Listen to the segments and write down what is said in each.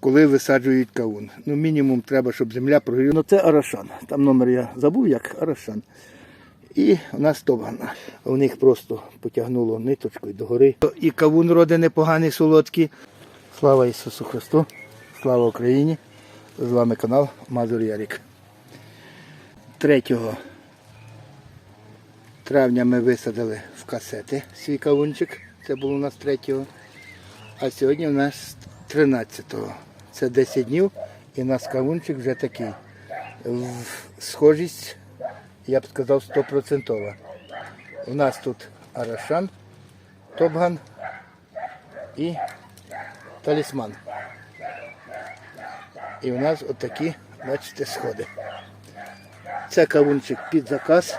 коли висаджують кавун. Ну, мінімум треба, щоб земля прогріла. Ну, це Арашан. Там номер я забув, як Арашан. І у нас Тобган. У них просто потягнуло ниточкою догори. І кавун роди непоганий, солодкий. Слава Ісусу Христу! Слава Україні! З вами канал Мазур Ярік. 3 травня ми висадили в касети свій кавунчик. Це було у нас 3 а сьогодні у нас 13-го. Це 10 днів і у нас кавунчик вже такий. Схожість, я б сказав, 100%. У нас тут Арашан, Топган і талісман. І у нас отакі, бачите, сходи. Це кавунчик під заказ.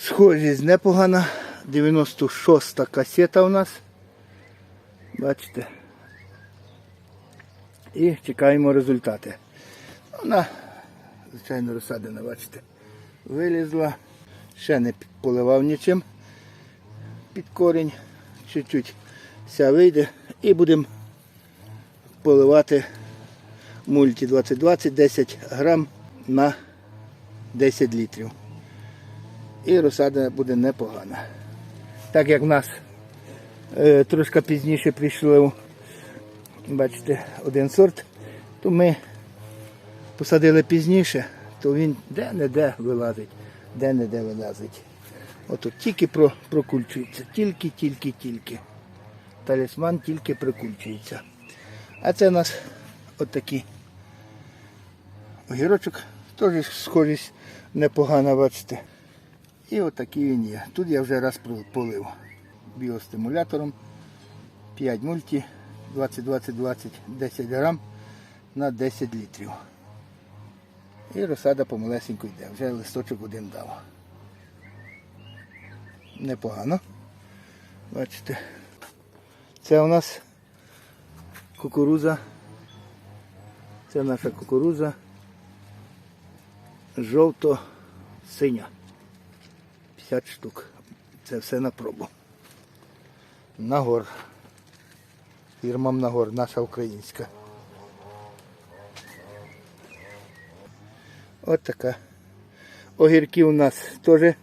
Схожість непогана. 96-та касета у нас. Бачите. І чекаємо результати. Вона, звичайно, розсадена, бачите. Вилізла. Ще не поливав нічим під корінь. Чуть-чуть вся вийде. І будемо поливати мульті 2020 10 грам на 10 літрів. І розсада буде непогана. Так як в нас е, трошки пізніше прийшло, бачите, один сорт, то ми посадили пізніше, то він де-не-де вилазить, де-не-де вилазить. Ото тільки про, прокульчується, тільки, тільки, тільки. Талісман тільки прикульчується. А це у нас отакі огірочок, теж схожість непогана, бачите. І отакий він є. Тут я вже раз полив біостимулятором 5 мульті 20-20-20, 10 грам на 10 літрів. І розсада помалесенько йде. Вже листочок один дав. Непогано. Бачите. Це у нас кукуруза. Це наша кукуруза жовто-синя. 50 штук. Це все на пробу. Нагор. Фірма Нагор, наша українська. От така. Огірки у нас теж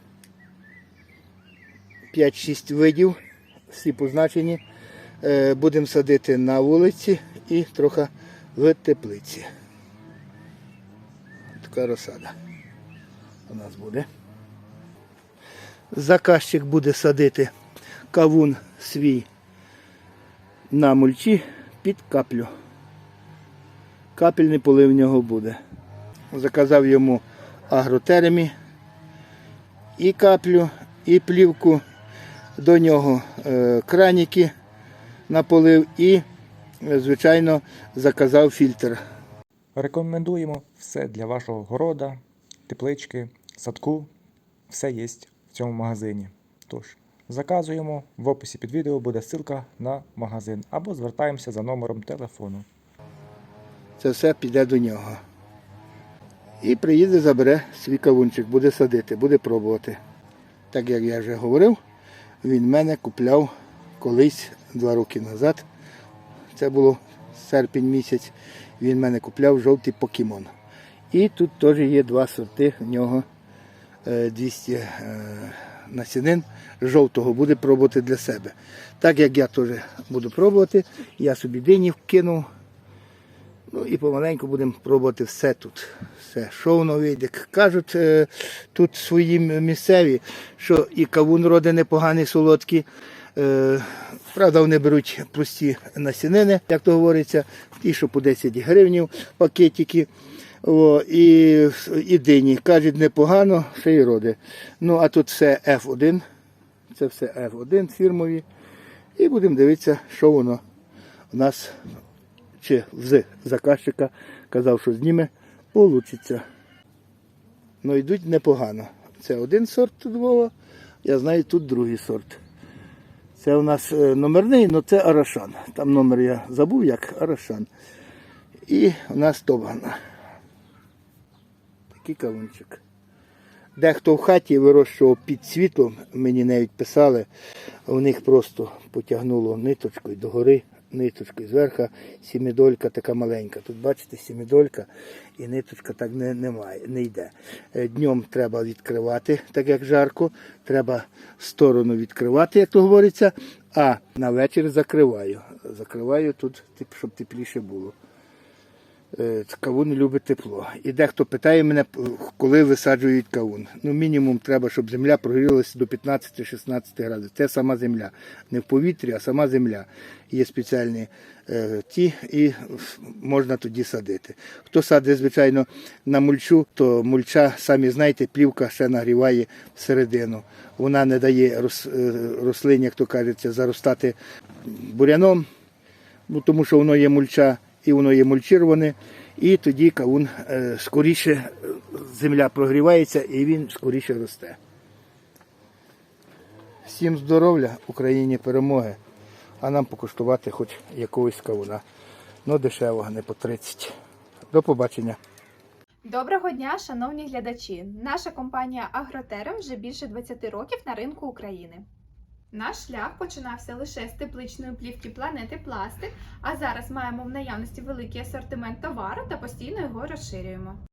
5-6 видів. Всі позначені. Е, Будемо садити на вулиці і трохи в теплиці. Така розсада у нас буде. Заказчик буде садити кавун свій на мульчі під каплю. Капельний полив в нього буде. Заказав йому агротеремі і каплю, і плівку. До нього е, краніки на полив і, е, звичайно, заказав фільтр. Рекомендуємо все для вашого города, теплички, садку. Все є в цьому магазині. Тож, заказуємо. В описі під відео буде ссылка на магазин або звертаємося за номером телефону. це все піде до нього. І приїде, забере свій кавунчик, буде садити, буде пробувати. Так як я вже говорив, він мене купляв колись два роки назад. Це було серпень місяць. Він мене купляв жовтий покемон. І тут теж є два сорти в нього е, 200 е, насінин жовтого буде пробувати для себе. Так як я теж буду пробувати, я собі дині вкинув. Ну і помаленьку будемо пробувати все тут. Все, що воно вийде. Кажуть е, тут свої місцеві, що і кавун роди непоганий, солодкі. Е, правда, вони беруть прості насінини, як то говориться, ті, що по 10 гривнів пакетики. О, і, і. Кажуть, непогано, ще й роди. Ну, а тут все F1. Це все F1 фірмові. І будемо дивитися, що воно у нас чи з заказчика казав, що зніме, получиться. Ну йдуть непогано. Це один сорт Вова, я знаю, тут другий сорт. Це у нас е, номерний, але це Арашан. Там номер я забув, як Арашан. І у нас Тобган. Такий кавунчик. Дехто в хаті вирощував під світлом, мені навіть писали, у них просто потягнуло ниточкою догори, ниточкою. Зверху сімідолька така маленька. Тут бачите, сімідолька і ниточка так не, немає, не йде. Е, Днем треба відкривати, так як жарко. Треба сторону відкривати, як то говориться, а на вечір закриваю. Закриваю тут, щоб тепліше було. Е, Кавун любить тепло. І дехто питає мене, коли висаджують кавун. Ну, мінімум треба, щоб земля прогрілася до 15-16 градусів. Це сама земля. Не в повітрі, а сама земля. Є спеціальні е, ті, і можна тоді садити. Хто садить, звичайно, на мульчу, то мульча, самі знаєте, плівка ще нагріває всередину. Вона не дає рос, е, рослині, як то кажеться, заростати буряном ну, тому що воно є мульча і воно є мульчироване, і тоді кавун е, скоріше е, земля прогрівається і він скоріше росте. Всім здоров'я, Україні перемоги, а нам покуштувати хоч якогось кавуна. Ну, дешевого, не по 30. До побачення. Доброго дня, шановні глядачі! Наша компанія Агротерем вже більше 20 років на ринку України. Наш шлях починався лише з тепличної плівки планети Пластик, а зараз маємо в наявності великий асортимент товару та постійно його розширюємо.